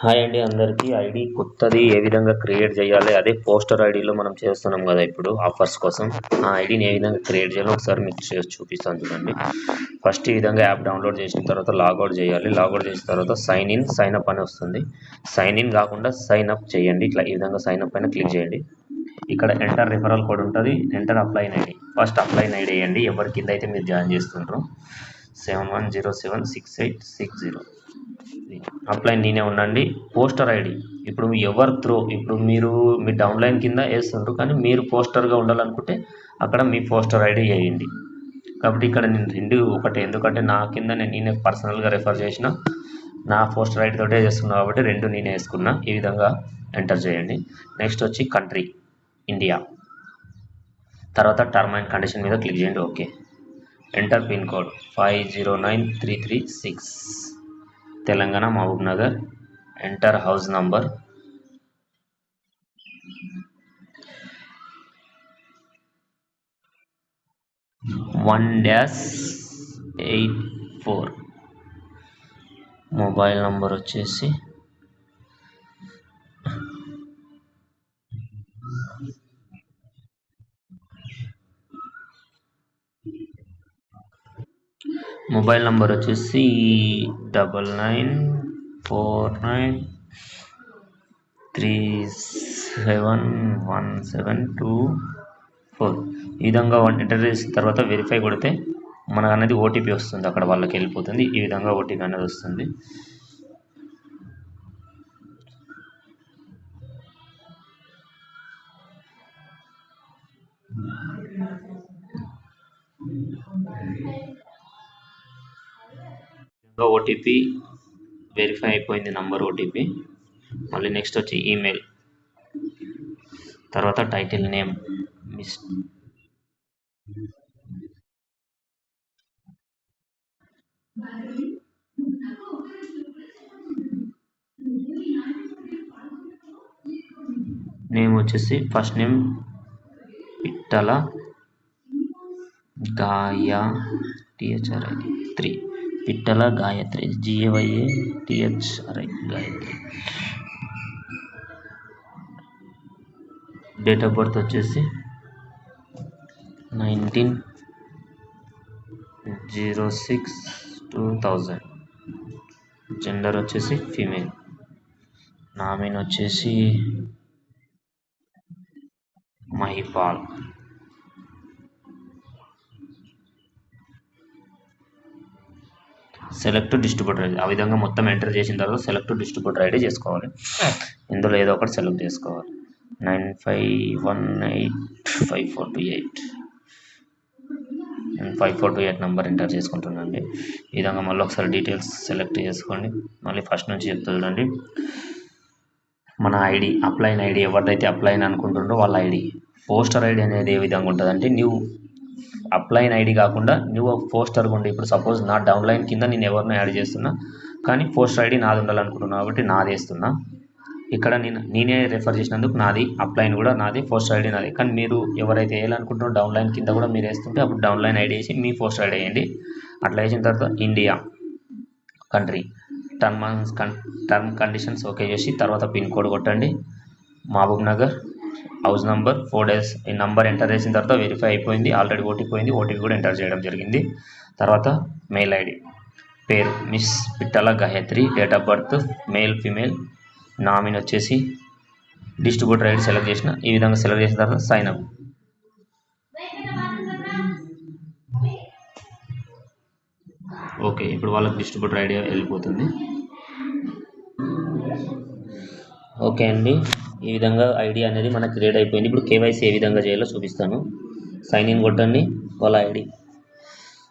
Hi అండి అందరికీ. ID కొత్తది ఏ విధంగా క్రియేట్ చేయాలి అదే పోస్టర్ ఐడిలో మనం చేస్తున్నాం కదా ఇప్పుడు ఆఫర్స్ కోసం. ఆ ఐడిని ఏ విధంగా క్రియేట్ చేయాలో ఒకసారి మీకు చేసి చూపిస్తాను చూడండి. ఫస్ట్ ఈ విధంగా యాప్ డౌన్లోడ్ చేసిన తర్వాత లాగౌట్ చేయాలి. లాగౌట్ చేసిన తర్వాత సైన్ ఇన్ సైన్ అప్ అని వస్తుంది. సైన్ ఇన్ కాకుండా సైన్ అప్ చేయండి. ఇట్లా ఈ విధంగా సైన్ అప్ పైన క్లిక్ చేయండి. ఇక్కడ ఎంటర్ రిఫరల్ కోడ్ ఉంటుంది. Enter upline ID. First upline ID వేయండి. ఎవరి కింద అయితే మీరు జాయిన్ చేస్తుంటారు seven one zero seven six eight six zero. Upline నేనే ఉండండి. Poster ID. ఇప్పుడు ఎవరు త్రో ఇప్పుడు మీరు మీ డౌన్లైన్ కింద వేస్తుండ్రు కానీ మీరు పోస్టర్గా ఉండాలనుకుంటే అక్కడ మీ పోస్టర్ ఐడి వేయండి. కాబట్టి ఇక్కడ నేను రెండు ఒకటి. ఎందుకంటే నా కింద నేను నేనే పర్సనల్గా రెఫర్ చేసిన నా పోస్టర్ ఐడి తోటే చేస్తున్నా కాబట్టి రెండు నేనే వేసుకున్నా. ఈ విధంగా ఎంటర్ చేయండి. నెక్స్ట్ వచ్చి కంట్రీ ఇండియా తర్వాత టర్మ్ అండ్ కండిషన్ మీద క్లిక్ చేయండి. Okay enter pin code five zero nine three three six Telangana Mahabubnagar. Enter house number one dash eight four mobile number వచ్చేసి మొబైల్ నంబర్ వచ్చేసి double nine four nine three seven one seven two four. ఈ విధంగా enter చేసిన తర్వాత verify కొడితే మనకు అనేది OTP వస్తుంది. అక్కడ వాళ్ళకి వెళ్ళిపోతుంది. ఈ విధంగా ఓటీపీ అనేది వస్తుంది. ఓటీపీ వెరిఫై అయిపోయింది నంబర్ ఓటీపీ మళ్ళీ నెక్స్ట్ వచ్చి ఈమెయిల్ తర్వాత టైటిల్ నేమ్ మిస్ నేమ్ వచ్చేసి first name Pittala Gaya T H R I three Pittala Gayathri G A Y A T H R I Gayathri. Date of birth వచ్చేసి nineteen zero six two thousand gender వచ్చేసి female nominee వచ్చేసి Mahipal. Select distributor ID ఆ విధంగా మొత్తం enter చేసిన తర్వాత select distributor ID చేసుకోవాలి. ఇందులో ఏదో ఒకటి సెలెక్ట్ చేసుకోవాలి. Nine five one eight five four two eight five four two eight number enter చేసుకుంటున్నానండి. ఈ విధంగా మళ్ళీ ఒకసారి డీటెయిల్స్ సెలెక్ట్ చేసుకోండి. మళ్ళీ ఫస్ట్ నుంచి చెప్తా చూడండి. మన ఐడి అప్లైన్ ఐడి ఎవరిదైతే అప్లైన్ అనుకుంటుండ్రో వాళ్ళ ఐడి పోస్టర్ ఐడి అనేది ఏ విధంగా ఉంటుంది అంటే నువ్వు అప్లైన్ ఐడి కాకుండా న్యూ పోస్టర్ ఉండి ఇప్పుడు సపోజ్ నా డౌన్లైన్ కింద నేను ఎవరినో యాడ్ చేస్తున్నా కానీ పోస్టర్ ఐడి నాది ఉండాలనుకుంటున్నా కాబట్టి నాది వేస్తున్నా. ఇక్కడ నేను నేనే రెఫర్ చేసినందుకు నాది అప్లైన్ కూడా నాది పోస్టర్ ఐడి నాది. కానీ మీరు ఎవరైతే వేయాలనుకుంటున్నారో డౌన్లైన్ కింద కూడా మీరు వేస్తుంటే అప్పుడు డౌన్లైన్ ఐడి వేసి మీ పోస్టర్ ఐడి వేయండి. అట్లా వేసిన తర్వాత India country term term conditions okay చేసి తర్వాత పిన్ కోడ్ కొట్టండి. Mahabubnagar house number four days ఈ నెంబర్ ఎంటర్ చేసిన తర్వాత వెరిఫై అయిపోయింది. ఆల్రెడీ ఓటీపీ పోయింది. ఓటీపీ కూడా ఎంటర్ చేయడం జరిగింది. తర్వాత మెయిల్ ఐడి. పేరు miss Pittala Gayathri. Date of birth male female. Nominee వచ్చేసి డిస్ట్రిబ్యూటర్ ఐడి సెలెక్ట్ చేసిన. ఈ విధంగా సెలెక్ట్ చేసిన తర్వాత సైన్ అప్. ఓకే ఇప్పుడు వాళ్ళకి డిస్ట్రిబ్యూటర్ ఐడియా వెళ్ళిపోతుంది. ఓకే అండి. ఈ విధంగా ఐడి అనేది మనకు క్రియేట్ అయిపోయింది. ఇప్పుడు కేవైసీ ఏ విధంగా చేయాలో చూపిస్తాను. సైన్ ఇన్ కొట్టండి. వాళ్ళ ఐడి.